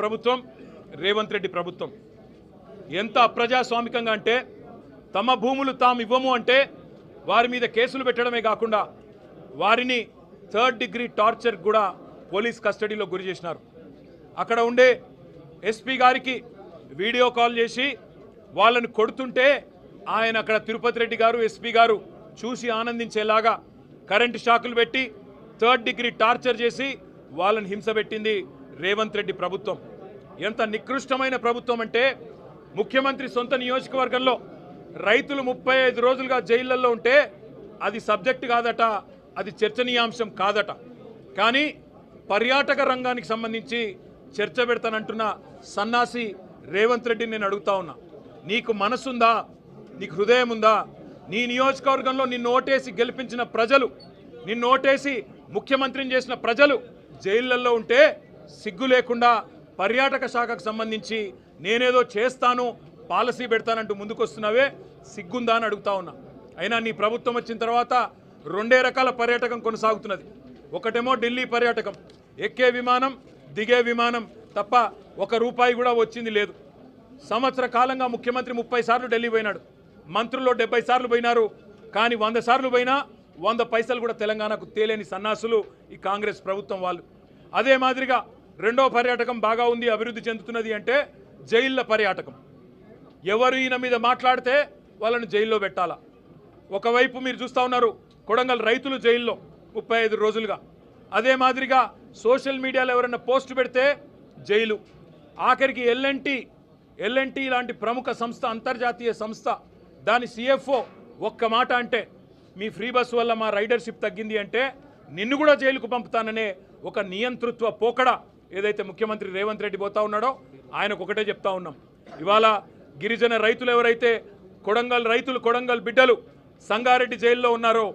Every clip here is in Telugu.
ప్రభుత్వం రేవంత్ రెడ్డి ప్రభుత్వం. ఎంత అప్రజాస్వామికంగా అంటే తమ భూములు తాము ఇవ్వము అంటే వారి మీద కేసులు పెట్టడమే కాకుండా వారిని థర్డ్ డిగ్రీ టార్చర్ కూడా పోలీస్ కస్టడీలో గురి చేసినారు. అక్కడ ఉండే ఎస్పీ గారికి వీడియో కాల్ చేసి వాళ్ళని కొడుతుంటే ఆయన అక్కడ తిరుపతి రెడ్డి గారు ఎస్పీ గారు చూసి ఆనందించేలాగా కరెంటు షాకులు పెట్టి థర్డ్ డిగ్రీ టార్చర్ చేసి వాళ్ళని హింస పెట్టింది రేవంత్ రెడ్డి ప్రభుత్వం. ఎంత నికృష్టమైన ప్రభుత్వం అంటే ముఖ్యమంత్రి సొంత నియోజకవర్గంలో రైతులు ముప్పై ఐదు రోజులుగా జైళ్ళలో ఉంటే అది సబ్జెక్ట్ కాదట అది చర్చనీయాంశం కాదట. కానీ పర్యాటక రంగానికి సంబంధించి చర్చ పెడతానంటున్న సన్నాసి రేవంత్ రెడ్డిని నేను అడుగుతా ఉన్నా. నీకు మనసుందా? నీకు హృదయం ఉందా నీ నియోజకవర్గంలో నిన్ను ఓటేసి గెలిపించిన ప్రజలు నిన్ను ఓటేసి ముఖ్యమంత్రిని చేసిన ప్రజలు జైళ్ళలో ఉంటే సిగ్గు లేకుండా పర్యాటక శాఖకు సంబంధించి నేనేదో చేస్తాను పాలసీ పెడతానంటూ ముందుకొస్తున్నావే సిగ్గుందా అని అడుగుతా ఉన్నా. అయినా నీ ప్రభుత్వం వచ్చిన తర్వాత రెండే రకాల పర్యాటకం కొనసాగుతున్నది. ఒకటేమో ఢిల్లీ పర్యాటకం. ఎక్కే విమానం దిగే విమానం తప్ప ఒక రూపాయి కూడా వచ్చింది లేదు. సంవత్సర కాలంగా ముఖ్యమంత్రి ముప్పై సార్లు ఢిల్లీ పోయినాడు. మంత్రుల్లో డెబ్బై సార్లు పోయినారు. కానీ వంద సార్లు పోయినా వంద పైసలు కూడా తెలంగాణకు తేలేని సన్నాసులు ఈ కాంగ్రెస్ ప్రభుత్వం వాళ్ళు. అదే మాదిరిగా రెండో పర్యాటకం బాగా ఉంది అభివృద్ధి చెందుతున్నది అంటే జైళ్ళ పర్యాటకం. ఎవరు ఈయన మీద మాట్లాడితే వాళ్ళని జైల్లో పెట్టాలా? ఒకవైపు మీరు చూస్తూ ఉన్నారు కొడంగల్ రైతులు జైల్లో ముప్పై ఐదు రోజులుగా. అదే మాదిరిగా సోషల్ మీడియాలో ఎవరైనా పోస్ట్ పెడితే జైలు. ఆఖరికి ఎల్ఎన్టీ ఎల్ఎన్టీ లాంటి ప్రముఖ సంస్థ అంతర్జాతీయ సంస్థ దాని సిఎఫ్ఓ ఒక్క మాట అంటే మీ ఫ్రీ బస్ వల్ల మా రైడర్షిప్ తగ్గింది అంటే నిన్ను కూడా జైలుకు పంపుతాననే ఒక నియంతృత్వ పోకడ ఏదైతే ముఖ్యమంత్రి రేవంత్ రెడ్డి పోతా ఉన్నాడో ఆయనకు ఒకటే చెప్తా ఉన్నాం. ఇవాళ గిరిజన రైతులు ఎవరైతే కొడంగల్ రైతులు కొడంగల్ బిడ్డలు సంగారెడ్డి జైల్లో ఉన్నారో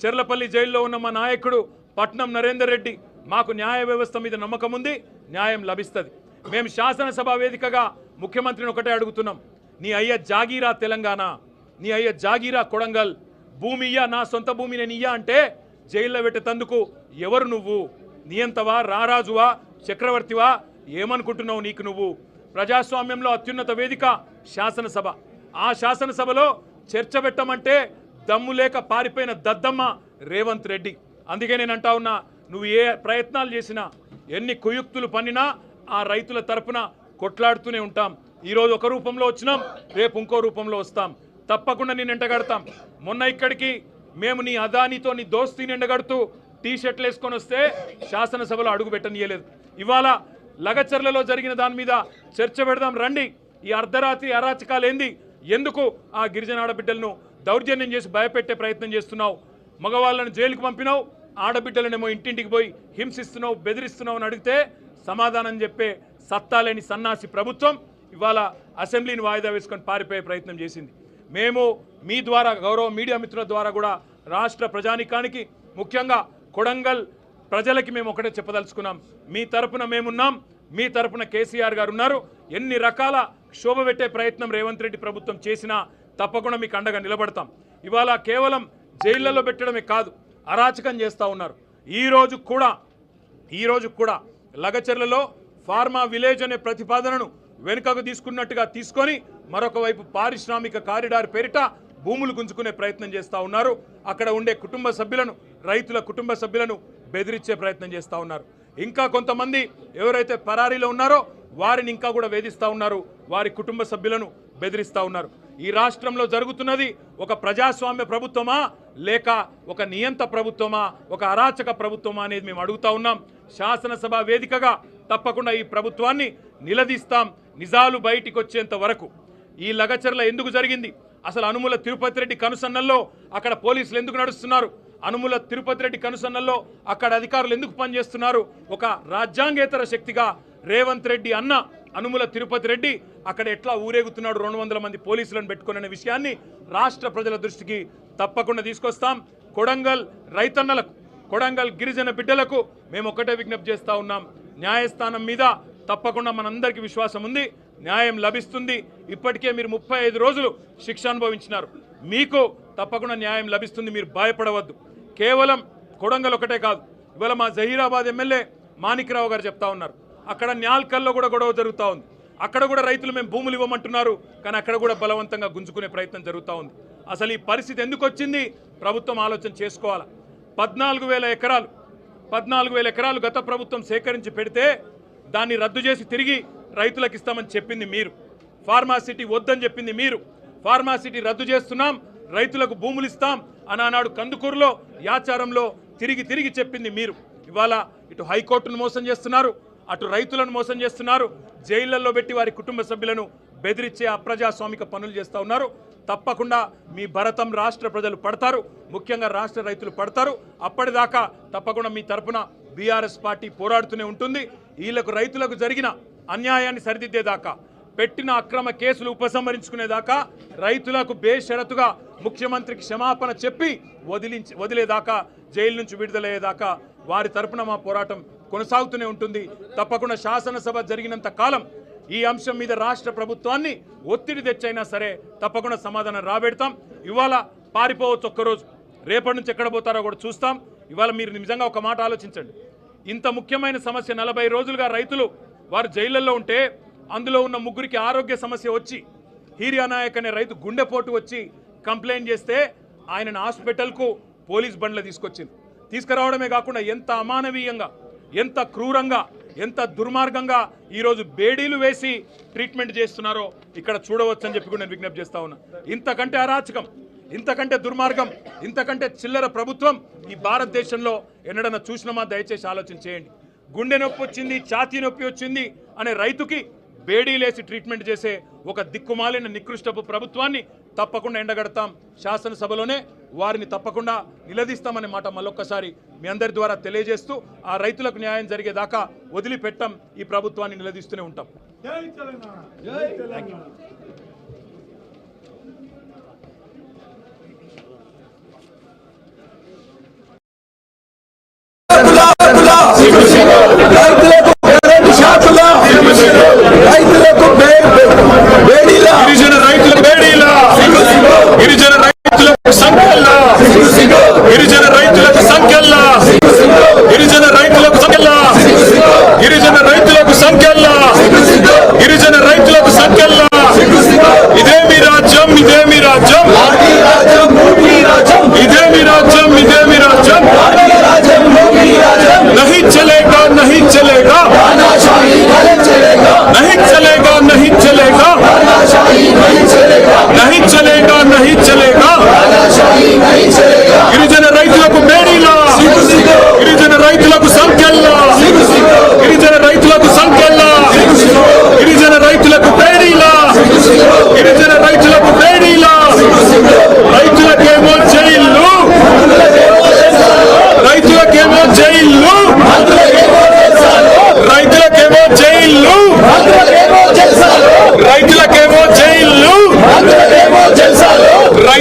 చెర్లపల్లి జైల్లో ఉన్న మా నాయకుడు పట్నం నరేందర్ రెడ్డి మాకు న్యాయ వ్యవస్థ మీద నమ్మకం ఉంది న్యాయం లభిస్తుంది. మేము శాసనసభ వేదికగా ముఖ్యమంత్రిని ఒకటే అడుగుతున్నాం. నీ అయ్య జాగీరా తెలంగాణ నీ అయ్య జాగీరా కొడంగల్ భూమి ఇయ్యా నా సొంత భూమి నేను ఇయ్యా అంటే జైల్లో పెట్టేతందుకు ఎవరు నువ్వు? నియంతవా రారాజువా చక్రవర్తివా ఏమనుకుంటున్నావు నీకు నువ్వు? ప్రజాస్వామ్యంలో అత్యున్నత వేదిక శాసనసభ. ఆ శాసనసభలో చర్చ పెట్టమంటే దమ్ము లేక పారిపోయిన దద్దమ్మ రేవంత్ రెడ్డి. అందుకే నేను అంటా ఉన్నా నువ్వు ఏ ప్రయత్నాలు చేసినా ఎన్ని కుయుక్తులు పన్నినా ఆ రైతుల తరపున కొట్లాడుతూనే ఉంటాం. ఈరోజు ఒక రూపంలో వచ్చినాం రేపు ఇంకో రూపంలో వస్తాం. తప్పకుండా నేను ఎండగడతాం. మొన్న ఇక్కడికి మేము నీ అదానితో నీ దోస్తీని ఎండగడుతూ టీ షర్ట్లు వేసుకొని వస్తే శాసనసభలో అడుగు పెట్టనియలేదు. ఇవాళ లగచర్లలో జరిగిన దాని మీద చర్చ పెడదాం రండి. ఈ అర్ధరాత్రి అరాచకాలు ఏంది ఎందుకు ఆ గిరిజన ఆడబిడ్డలను దౌర్జన్యం చేసి భయపెట్టే ప్రయత్నం చేస్తున్నావు? మగవాళ్ళను జైలుకు పంపినావు ఆడబిడ్డలనేమో ఇంటింటికి పోయి హింసిస్తున్నావు బెదిరిస్తున్నావు అని అడిగితే సమాధానం చెప్పే సత్తాలేని సన్నాసి ప్రభుత్వం ఇవాళ అసెంబ్లీని వాయిదా వేసుకొని పారిపోయే ప్రయత్నం చేసింది. మేము మీ ద్వారా గౌరవ మీడియా మిత్రుల ద్వారా కూడా రాష్ట్ర ప్రజానికానికి ముఖ్యంగా కొడంగల్ ప్రజలకి మేము ఒకటే చెప్పదలుచుకున్నాం. మీ తరపున మేమున్నాం. మీ తరపున కేసీఆర్ గారు ఉన్నారు. ఎన్ని రకాల క్షోభ పెట్టే ప్రయత్నం రేవంత్ రెడ్డి ప్రభుత్వం చేసినా తప్పకుండా మీకు అండగా నిలబడతాం. ఇవాళ కేవలం జైళ్ళలో పెట్టడమే కాదు అరాచకం చేస్తూ ఉన్నారు. ఈరోజు కూడా ఈ కూడా లగచర్లలో ఫార్మా విలేజ్ అనే ప్రతిపాదనను వెనుకకు తీసుకున్నట్టుగా తీసుకొని మరొక వైపు పారిశ్రామిక కారిడార్ పేరిట భూములు గుంజుకునే ప్రయత్నం చేస్తూ ఉన్నారు. అక్కడ ఉండే కుటుంబ సభ్యులను రైతుల కుటుంబ సభ్యులను బెదిరించే ప్రయత్నం చేస్తూ ఉన్నారు. ఇంకా కొంతమంది ఎవరైతే పరారీలో ఉన్నారో వారిని ఇంకా కూడా వేధిస్తూ ఉన్నారు. వారి కుటుంబ సభ్యులను బెదిరిస్తూ ఉన్నారు. ఈ రాష్ట్రంలో జరుగుతున్నది ఒక ప్రజాస్వామ్య ప్రభుత్వమా? లేక ఒక నియంత ప్రభుత్వమా? ఒక అరాచక ప్రభుత్వమా అనేది మేము అడుగుతా ఉన్నాం. శాసనసభ వేదికగా తప్పకుండా ఈ ప్రభుత్వాన్ని నిలదీస్తాం. నిజాలు బయటికి వచ్చేంత వరకు. ఈ లగచర్ల ఎందుకు జరిగింది? అసలు అనుముల తిరుపతి రెడ్డి కనుసన్నల్లో అక్కడ పోలీసులు ఎందుకు నడుస్తున్నారు? అనుముల తిరుపతి రెడ్డి కనుసన్నల్లో అక్కడ అధికారులు ఎందుకు పనిచేస్తున్నారు? ఒక రాజ్యాంగేతర శక్తిగా రేవంత్ రెడ్డి అన్న అనుముల తిరుపతి రెడ్డి అక్కడ ఎట్లా ఊరేగుతున్నాడు రెండు వందల మంది పోలీసులను పెట్టుకునే విషయాన్ని రాష్ట్ర ప్రజల దృష్టికి తప్పకుండా తీసుకొస్తాం. కొడంగల్ రైతన్నలకు కొడంగల్ గిరిజన బిడ్డలకు మేము ఒకటే విజ్ఞప్తి చేస్తా ఉన్నాం. న్యాయస్థానం మీద తప్పకుండా మనందరికీ విశ్వాసం ఉంది. న్యాయం లభిస్తుంది. ఇప్పటికే మీరు ముప్పై ఐదు రోజులు శిక్ష అనుభవించినారు. మీకు తప్పకుండా న్యాయం లభిస్తుంది మీరు భయపడవద్దు. కేవలం కొడంగల్ ఒకటే కాదు ఇవాళ మా జహీరాబాద్ ఎమ్మెల్యే మాణిక్రావు గారు చెప్తా ఉన్నారు. అక్కడ న్యాల్కల్లో కూడా గొడవ జరుగుతూ ఉంది. అక్కడ కూడా రైతులు మేము భూములు ఇవ్వమంటున్నారు కానీ అక్కడ కూడా బలవంతంగా గుంజుకునే ప్రయత్నం జరుగుతూ ఉంది. అసలు ఈ పరిస్థితి ఎందుకు వచ్చింది? ప్రభుత్వం ఆలోచన చేసుకోవాలి? పద్నాలుగు వేల ఎకరాలు పద్నాలుగు వేల ఎకరాలు గత ప్రభుత్వం సేకరించి పెడితే దాన్ని రద్దు చేసి తిరిగి రైతులకు ఇస్తామని చెప్పింది మీరు. ఫార్మాసిటీ వద్దని చెప్పింది మీరు. ఫార్మాసిటీ రద్దు చేస్తున్నాం రైతులకు భూములు ఇస్తాం అని ఆనాడు కందుకూరులో యాచారంలో తిరిగి తిరిగి చెప్పింది మీరు. ఇవాళ ఇటు హైకోర్టును మోసం చేస్తున్నారు అటు రైతులను మోసం చేస్తున్నారు జైళ్ళలో పెట్టి వారి కుటుంబ సభ్యులను బెదిరించే అప్రజాస్వామిక పనులు చేస్తూ ఉన్నారు. తప్పకుండా మీ భరతం రాష్ట్ర ప్రజలు పడతారు ముఖ్యంగా రాష్ట్ర రైతులు పడతారు. అప్పటిదాకా తప్పకుండా మీ తరపున బీఆర్ఎస్ పార్టీ పోరాడుతూనే ఉంటుంది. వీళ్ళకు రైతులకు జరిగిన అన్యాయాన్ని సరిదిద్దేదాకా పెట్టిన అక్రమ కేసులు ఉపసంహరించుకునేదాకా రైతులకు బేషరతుగా ముఖ్యమంత్రికి క్షమాపణ చెప్పి వదిలించి వదిలేదాకా జైలు నుంచి విడుదలయ్యేదాకా వారి తరపున మా పోరాటం కొనసాగుతూనే ఉంటుంది. తప్పకుండా శాసనసభ జరిగినంత కాలం ఈ అంశం మీద రాష్ట్ర ప్రభుత్వాన్ని ఒత్తిడి తెచ్చైనా సరే తప్పకుండా సమాధానం రాబెడతాం. ఇవాళ పారిపోవచ్చు ఒక్కరోజు. రేపటి నుంచి ఎక్కడ పోతారో కూడా చూస్తాం. ఇవాళ మీరు నిజంగా ఒక మాట ఆలోచించండి. ఇంత ముఖ్యమైన సమస్య నలభై రోజులుగా రైతులు వారు జైళ్ళల్లో ఉంటే అందులో ఉన్న ముగ్గురికి ఆరోగ్య సమస్య వచ్చి హీరియా నాయక్ అనే రైతు గుండెపోటు వచ్చి కంప్లైంట్ చేస్తే ఆయనను హాస్పిటల్కు పోలీస్ బండ్లు తీసుకొచ్చింది. తీసుకురావడమే కాకుండా ఎంత అమానవీయంగా ఎంత క్రూరంగా ఎంత దుర్మార్గంగా ఈరోజు బేడీలు వేసి ట్రీట్మెంట్ చేస్తున్నారో ఇక్కడ చూడవచ్చని చెప్పి కూడా నేను విజ్ఞప్తి చేస్తా ఉన్నా. ఇంతకంటే అరాచకం ఇంతకంటే దుర్మార్గం ఇంతకంటే చిల్లర ప్రభుత్వం ఈ భారతదేశంలో ఎన్నడన్నా చూసినామా దయచేసి ఆలోచన చేయండి. గుండె నొప్పి వచ్చింది ఛాతీ నొప్పి వచ్చింది అనే రైతుకి బేడీలేసి ట్రీట్మెంట్ చేసే ఒక దిక్కుమాలిన నికృష్టపు ప్రభుత్వాన్ని తప్పకుండా ఎండగడతాం. శాసనసభలోనే వారిని తప్పకుండా నిలదీస్తామనే మాట మళ్ళొక్కసారి మీ అందరి ద్వారా తెలియజేస్తూ ఆ రైతులకు న్యాయం జరిగేదాకా వదిలిపెట్టం. ఈ ప్రభుత్వాన్ని నిలదీస్తూనే ఉంటాం. ちょっと違う。अहिंसा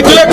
రైతులకు